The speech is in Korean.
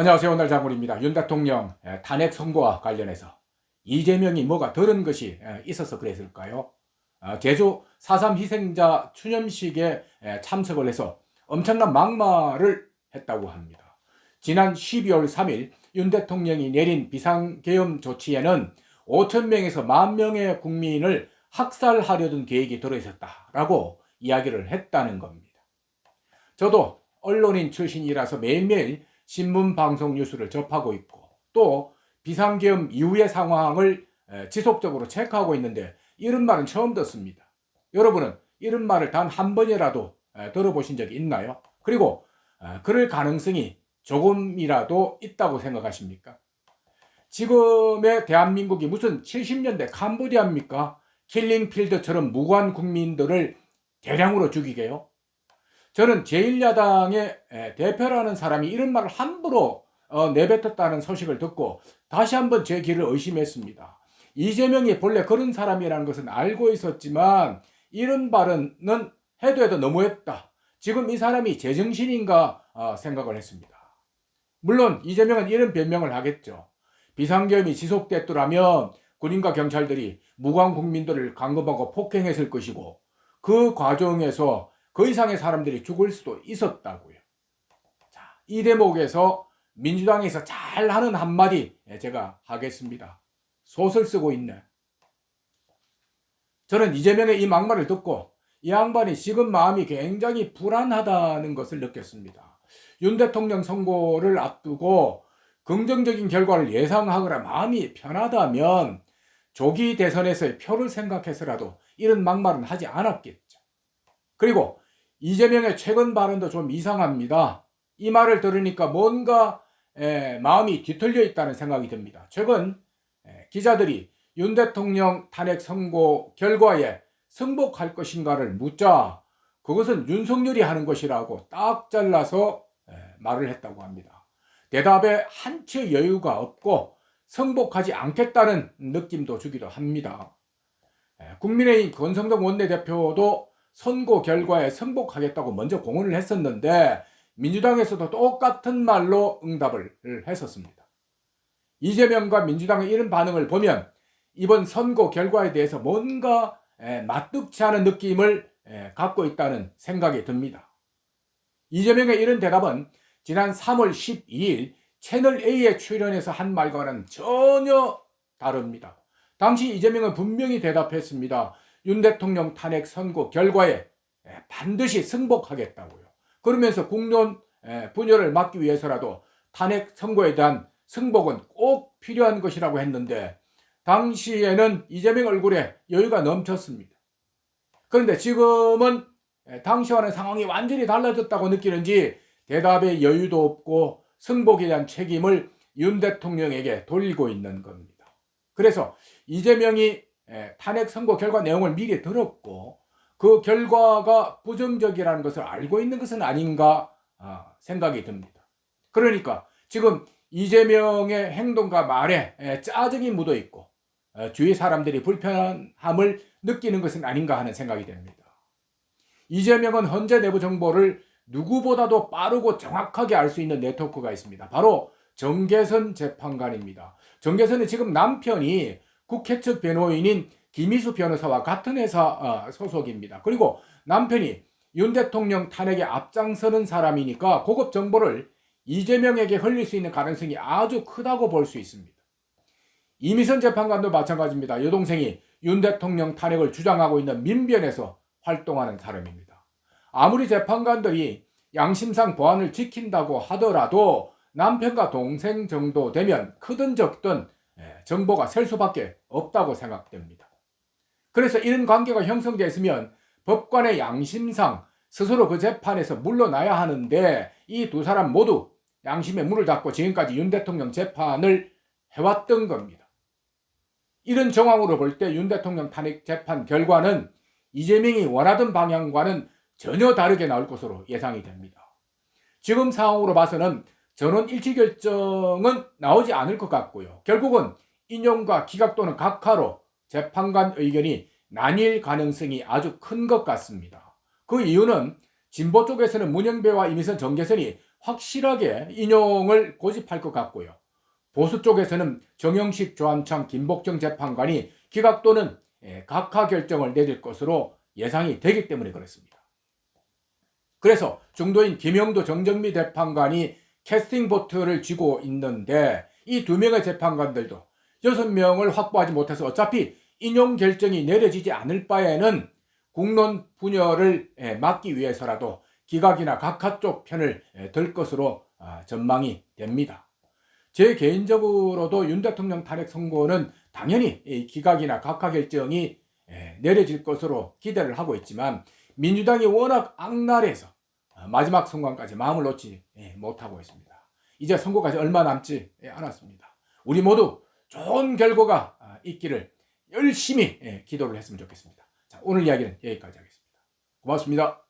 안녕하세요. 오늘 장군입니다. 윤 대통령 에, 탄핵 선고와 관련해서 이재명이 뭐가 들은 것이 에, 있어서 그랬을까요? 아, 제주 4.3 희생자 추념식에 에, 참석을 해서 엄청난 막말을 했다고 합니다. 지난 12월 3일 윤 대통령이 내린 비상계엄 조치에는 5천 명에서 만 명의 국민을 학살하려던 계획이 들어있었다라고 이야기를 했다는 겁니다. 저도 언론인 출신이라서 매일매일 신문, 방송 뉴스를 접하고 있고 또 비상계엄 이후의 상황을 에, 지속적으로 체크하고 있는데 이런 말은 처음 듣습니다. 여러분은 이런 말을 단 한 번이라도 에, 들어보신 적이 있나요? 그리고 에, 그럴 가능성이 조금이라도 있다고 생각하십니까? 지금의 대한민국이 무슨 70년대 캄보디아입니까? 킬링필드처럼 무관 국민들을 대량으로 죽이게요? 저는 제1야당의 대표라는 사람이 이런 말을 함부로 어, 내뱉었다는 소식을 듣고 다시 한번 제 길을 의심했습니다. 이재명이 본래 그런 사람이라는 것은 알고 있었지만 이런 발언은 해도 해도 너무했다. 지금 이 사람이 제정신인가 어, 생각을 했습니다. 물론 이재명은 이런 변명을 하겠죠. 비상계엄이 지속됐더라면 군인과 경찰들이 무관 국민들을 감금하고 폭행했을 것이고 그 과정에서 그 이상의 사람들이 죽을 수도 있었다고요. 자, 이 대목에서 민주당에서 잘 하는 한마디 제가 하겠습니다. 소설 쓰고 있네. 저는 이재명의 이 막말을 듣고 이 양반이 지금 마음이 굉장히 불안하다는 것을 느꼈습니다. 윤 대통령 선고를 앞두고 긍정적인 결과를 예상하거나 마음이 편하다면 조기 대선에서의 표를 생각해서라도 이런 막말은 하지 않았겠죠. 그리고 이재명의 최근 발언도 좀 이상합니다. 이 말을 들으니까 뭔가 에, 마음이 뒤틀려 있다는 생각이 듭니다. 최근 에, 기자들이 윤 대통령 탄핵 선고 결과에 승복할 것인가를 묻자 그것은 윤석열이 하는 것이라고 딱 잘라서 에, 말을 했다고 합니다. 대답에 한치 여유가 없고 승복하지 않겠다는 느낌도 주기도 합니다. 에, 국민의힘 권성동 원내대표도 선거 결과에 승복하겠다고 먼저 공언을 했었는데 민주당에서도 똑같은 말로 응답을 했었습니다. 이재명과 민주당의 이런 반응을 보면 이번 선거 결과에 대해서 뭔가 맞득치 않은 느낌을 갖고 있다는 생각이 듭니다. 이재명의 이런 대답은 지난 3월 12일 채널A에 출연해서 한 말과는 전혀 다릅니다. 당시 이재명은 분명히 대답했습니다. 윤 대통령 탄핵 선고 결과에 반드시 승복하겠다고요. 그러면서 국론 분열을 막기 위해서라도 탄핵 선고에 대한 승복은 꼭 필요한 것이라고 했는데 당시에는 이재명 얼굴에 여유가 넘쳤습니다. 그런데 지금은 당시와는 상황이 완전히 달라졌다고 느끼는지 대답에 여유도 없고 승복에 대한 책임을 윤 대통령에게 돌리고 있는 겁니다. 그래서 이재명이 탄핵 선고 결과 내용을 미리 들었고 그 결과가 부정적이라는 것을 알고 있는 것은 아닌가 아, 생각이 듭니다. 그러니까 지금 이재명의 행동과 말에 짜증이 묻어 있고 주위 사람들이 불편함을 느끼는 것은 아닌가 하는 생각이 됩니다. 이재명은 현재 내부 정보를 누구보다도 빠르고 정확하게 알 수 있는 네트워크가 있습니다. 바로 정계선 재판관입니다. 정계선은 지금 남편이 국회 측 변호인인 김희수 변호사와 같은 회사 어, 소속입니다. 그리고 남편이 윤 대통령 탄핵에 앞장서는 사람이니까 고급 정보를 이재명에게 흘릴 수 있는 가능성이 아주 크다고 볼 수 있습니다. 이미선 재판관도 마찬가지입니다. 여동생이 윤 대통령 탄핵을 주장하고 있는 민변에서 활동하는 사람입니다. 아무리 재판관들이 양심상 보안을 지킨다고 하더라도 남편과 동생 정도 되면 크든 적든 정보가 셀 수밖에 없다고 생각됩니다. 그래서 이런 관계가 형성되어 있으면 법관의 양심상 스스로 그 재판에서 물러나야 하는데 이 두 사람 모두 양심에 문을 닫고 지금까지 윤 대통령 재판을 해왔던 겁니다. 이런 정황으로 볼 때 윤 대통령 탄핵 재판 결과는 이재명이 원하던 방향과는 전혀 다르게 나올 것으로 예상이 됩니다. 지금 상황으로 봐서는 전원 일치 결정은 나오지 않을 것 같고요. 결국은 인용과 기각 또는 각하로 재판관 의견이 나뉠 가능성이 아주 큰 것 같습니다. 그 이유는 진보 쪽에서는 문영배와 이미선 정계선이 확실하게 인용을 고집할 것 같고요. 보수 쪽에서는 정영식, 조한창, 김복정 재판관이 기각 또는 예, 각하 결정을 내릴 것으로 예상이 되기 때문에 그렇습니다. 그래서 중도인 김영도, 정정미 재판관이 캐스팅 보트를 쥐고 있는데 이 두 명의 재판관들도 여섯 명을 확보하지 못해서 어차피 인용 결정이 내려지지 않을 바에는 국론 분열을 예, 막기 위해서라도 기각이나 각하 쪽 편을 예, 들 것으로 아, 전망이 됩니다. 제 개인적으로도 윤 대통령 탄핵 선고는 당연히 이 기각이나 각하 결정이 예, 내려질 것으로 기대를 하고 있지만 민주당이 워낙 악랄해서 아, 마지막 순간까지 마음을 놓지 예, 못하고 있습니다. 이제 선거까지 얼마 남지 예, 않았습니다. 우리 모두 좋은 결과가 아, 있기를 열심히 예, 기도를 했으면 좋겠습니다. 자, 오늘 이야기는 여기까지 하겠습니다. 고맙습니다.